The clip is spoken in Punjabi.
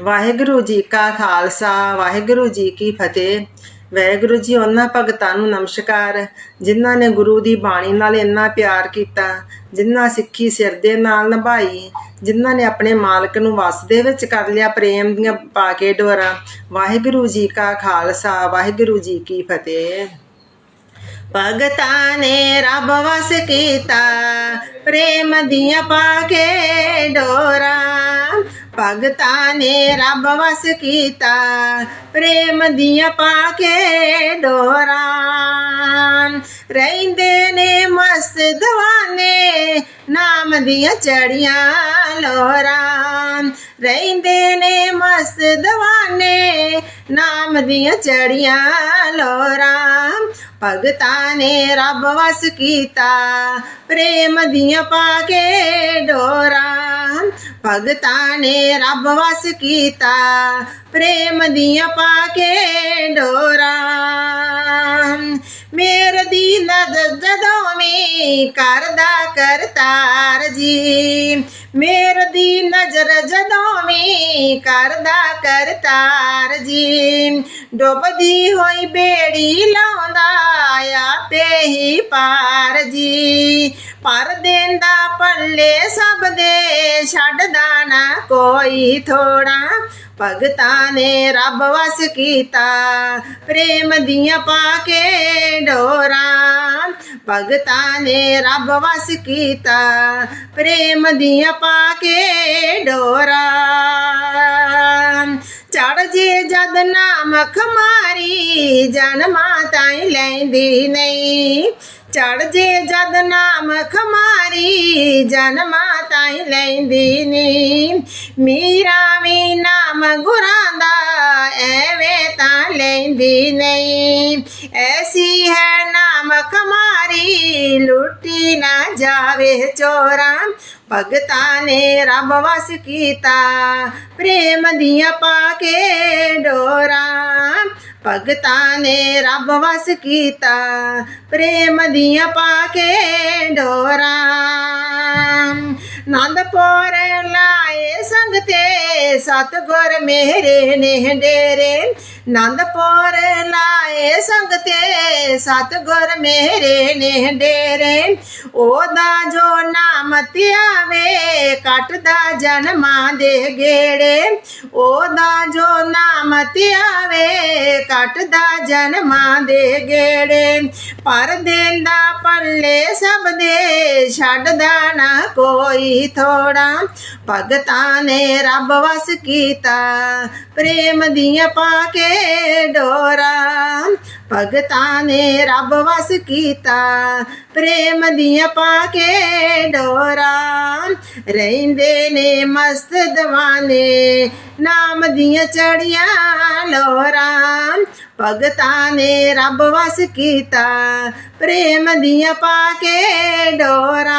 ਵਾਹਿਗੁਰੂ ਜੀ ਕਾ ਖਾਲਸਾ, ਵਾਹਿਗੁਰੂ ਜੀ ਕੀ ਫਤਿਹ। ਵਾਹਿਗੁਰੂ ਜੀ, ਉਹਨਾਂ ਭਗਤਾਂ ਨੂੰ ਨਮਸਕਾਰ। ਜਿਨ੍ਹਾਂ ਨੇ ਗੁਰੂ ਦੀ ਬਾਣੀ ਨਾਲ ਇੰਨਾ ਪਿਆਰ ਕੀਤਾ, ਜਿਨ੍ਹਾਂ ਸਿੱਖੀ ਸਿਰ ਦੇ ਨਾਲ ਨਿਭਾਈ, ਜਿਨ੍ਹਾਂ ਨੇ ਆਪਣੇ ਮਾਲਕ ਨੂੰ ਵਸ ਦੇ ਵਿੱਚ ਕਰ ਲਿਆ, ਪ੍ਰੇਮ ਦੀਆਂ ਪਾ ਕੇ ਡੋਰਾ। ਵਾਹਿਗੁਰੂ ਜੀ ਕਾ ਖਾਲਸਾ, ਵਾਹਿਗੁਰੂ ਜੀ ਕੀ ਫਤਿਹ। ਭਗਤਾਂ ਨੇ ਰੱਬ ਵਸ ਕੀਤਾ, ਪ੍ਰੇਮ ਦੀਆਂ ਪਾ ਕੇ ਡੋਰਾ। ਭਗਤਾਂ ਨੇ ਰੱਬ ਵਸ ਕੀਤਾ, ਪ੍ਰੇਮ ਦੀਆਂ ਪਾ ਕੇ ਡੋਰਾਂ ਰਹਿੰਦੇ ਨੇ ਮਸਤ ਦਵਾਨੇ, ਨਾਮ ਦੀਆਂ ਚੜੀਆਂ ਲੋਰਾਂ ਰਹਿੰਦੇ ਨੇ ਮਸਤ ਦਵਾਨੇ, ਨਾਮ ਦੀਆਂ ਚੜੀਆਂ ਲੋਰਾਂ। ਭਗਤਾਂ ਨੇ ਰੱਬ ਵਸ ਕੀਤਾ, ਪ੍ਰੇਮ ਦੀਆਂ ਪਾ ਕੇ ਡੋਰਾਂ। ਭਗਤਾਂ ਨੇ ਰੱਬ ਵਸ ਕੀਤਾ, ਪ੍ਰੇਮ ਦੀਆਂ ਪਾ ਕੇ ਡੋਰਾ। ਮੇਰੇ ਦੀ ਨਦਰ ਜਦੋਂ ਵੀ ਕਰਦਾ ਕਰਤਾਰ ਜੀ। ਮੇਰ ਦੀ ਨਜ਼ਰ ਜਦੋਂ ਵੀ ਕਰਦਾ ਕਰਤਾਰ ਜੀ। ਡੁੱਬਦੀ ਹੋਈ ਬੇੜੀ ਲਾਉਂਦਾ ਆਪੇ ਹੀ ਪਾਰ ਜੀ। ਪਰ ਦੇਂਦਾ ਪੱਲੇ ਸਭ ਦੇ, ਛੱਡਦਾ ਨਾ ਕੋਈ ਥੋੜਾ। ਭਗਤਾਂ ਨੇ ਰੱਬ ਵਸ ਕੀਤਾ, ਪ੍ਰੇਮ ਦੀਆਂ ਪਾ ਕੇ ਡੋਰਾਂ। ਭਗਤਾਂ ਨੇ ਰੱਬ ਵਸ ਕੀਤਾ, ਪ੍ਰੇਮ ਦੀਆਂ ਪਾ ਕੇ ਡੋਰਾਂ। ਚੜ ਜੇ ਜਦ ਨਾਮ ਖਮਾਰੀ ਜਨਮਾਂ ਤਾਈ ਲੈਂਦੀ ਨਹੀਂ। ਚੜ ਜੇ ਜਦ ਨਾਮ ਖਮਾਰੀ ਜਨਮਾਂ ਤਾਈ ਲੈਂਦੀ ਨਹੀਂ। ਮੀਰਾ ਵੀ ਨਾਮ ਗੁਰਾਂ ਦਾ, ਐਵੇਂ ਤਾਂ ਲੈਂਦੀ ਨਹੀਂ ਐਸੀ ਹੈ ਨਾਮ ਖਮਾਰੀ ਲੁੱਟੀ ਨਾ ਜਾਵੇ ਚੋਰਾਂ ਭਗਤਾਂ ਨੇ ਰੱਬ ਵਸ ਕੀਤਾ ਪ੍ਰੇਮ ਦੀਆਂ ਪਾ ਕੇ ਡੋਰਾਂ ਭਗਤਾਂ ਨੇ ਰੱਬ ਲਾਏ ਸੰਗ ਸਤਗੁਰ ਮੇਰੇ ਨੇ ਡੇਰੇ। ਨੰਦਪੁਰ ਲਾਏ ਸੰਗਤੇ ਸਤਗੁਰ ਮੇਰੇ ਨੇ ਡੇਰੇ। ਉਹਦਾ ਜੋ ਨਾਮ ਧਿਆਵੇ, ਕੱਟਦਾ ਜਨਮਾਂ ਦੇ ਗੇੜੇ। ਉਹਦਾ ਜੋ ਨਾਮ ਧਿਆਵੇ, ਕੱਟਦਾ ਜਨਮਾਂ ਦੇ ਗੇੜੇ। ਪਰ ਦੇਂਦਾ ਪੱਲੇ ਸਭ ਦੇ, ਛੱਡਦਾ ਨਾ ਕੋਈ। ਥੋੜਾ। ਭਗਤਾਂ ਨੇ ਰੱਬ ਵਸ ਕੀਤਾ। ਪ੍ਰੇਮ ਦੀਆਂ ਪਾ ਕੇ ਡੋਰਾ। ਭਗਤਾਂ ਨੇ ਰੱਬ ਵਸ ਕੀਤਾ। ਪ੍ਰੇਮ ਦੀਆਂ ਪਾ ਕੇ ਡੋਰਾ। ਰਹਿੰਦੇ ਨੇ ਮਸਤ ਦਵਾਨੇ। ਨਾਮ ਦੀਆਂ ਚੜੀਆਂ ਲੋਰਾਂ। ਭਗਤਾਂ ਨੇ ਰੱਬ ਵਸ ਕੀਤਾ। ਪ੍ਰੇਮ ਦੀਆਂ ਪਾ ਕੇ ਡੋਰਾ।